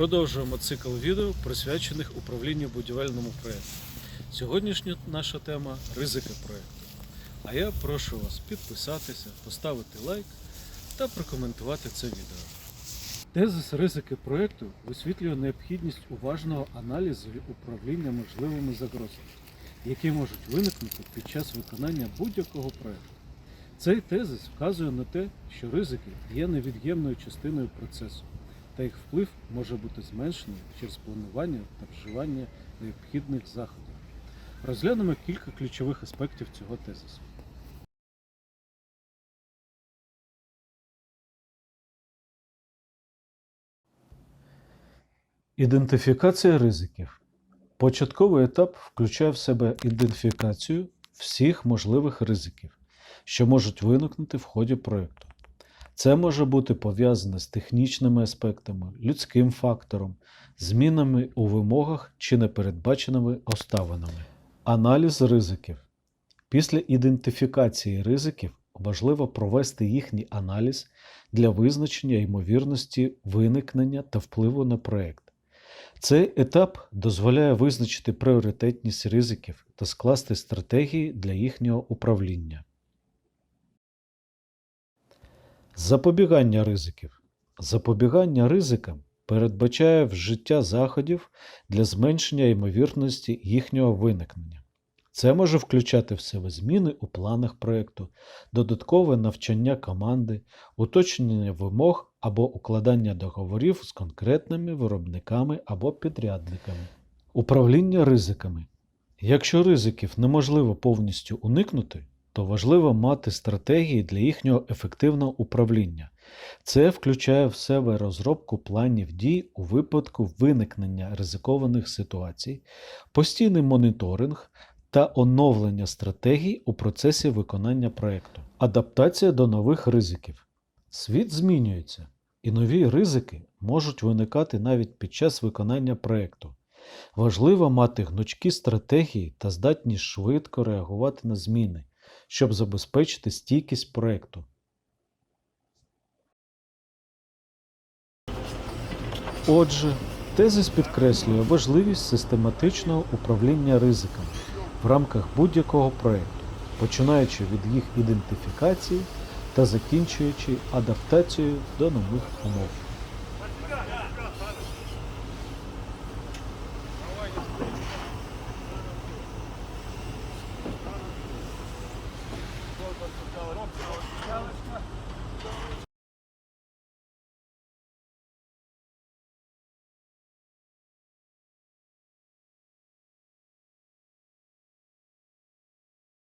Продовжуємо цикл відео, присвячених управлінню будівельному проєкту. Сьогоднішня наша тема ризики проєкту. А я прошу вас підписатися, поставити лайк та прокоментувати це відео. Тезис ризики проєкту висвітлює необхідність уважного аналізу і управління можливими загрозами, які можуть виникнути під час виконання будь-якого проєкту. Цей тезис вказує на те, що ризики є невід'ємною частиною процесу, та їх вплив може бути зменшений через планування та вживання необхідних заходів. Розглянемо кілька ключових аспектів цього тезису. Ідентифікація ризиків. Початковий етап включає в себе ідентифікацію всіх можливих ризиків, що можуть виникнути в ході проєкту. Це може бути пов'язане з технічними аспектами, людським фактором, змінами у вимогах чи непередбаченими обставинами. Аналіз ризиків. Після ідентифікації ризиків важливо провести їхній аналіз для визначення ймовірності виникнення та впливу на проєкт. Цей етап дозволяє визначити пріоритетність ризиків та скласти стратегії для їхнього управління. Запобігання ризиків. Запобігання ризикам передбачає вжиття заходів для зменшення ймовірності їхнього виникнення. Це може включати в себе зміни у планах проєкту, додаткове навчання команди, уточнення вимог або укладання договорів з конкретними виробниками або підрядниками. Управління ризиками. Якщо ризиків неможливо повністю уникнути, то важливо мати стратегії для їхнього ефективного управління. Це включає в себе розробку планів дій у випадку виникнення ризикованих ситуацій, постійний моніторинг та оновлення стратегій у процесі виконання проєкту. Адаптація до нових ризиків. Світ змінюється, і нові ризики можуть виникати навіть під час виконання проєкту. Важливо мати гнучкі стратегії та здатність швидко реагувати на зміни, щоб забезпечити стійкість проєкту. Отже, тезис підкреслює важливість систематичного управління ризиками в рамках будь-якого проєкту, починаючи від їх ідентифікації та закінчуючи адаптацією до нових умов.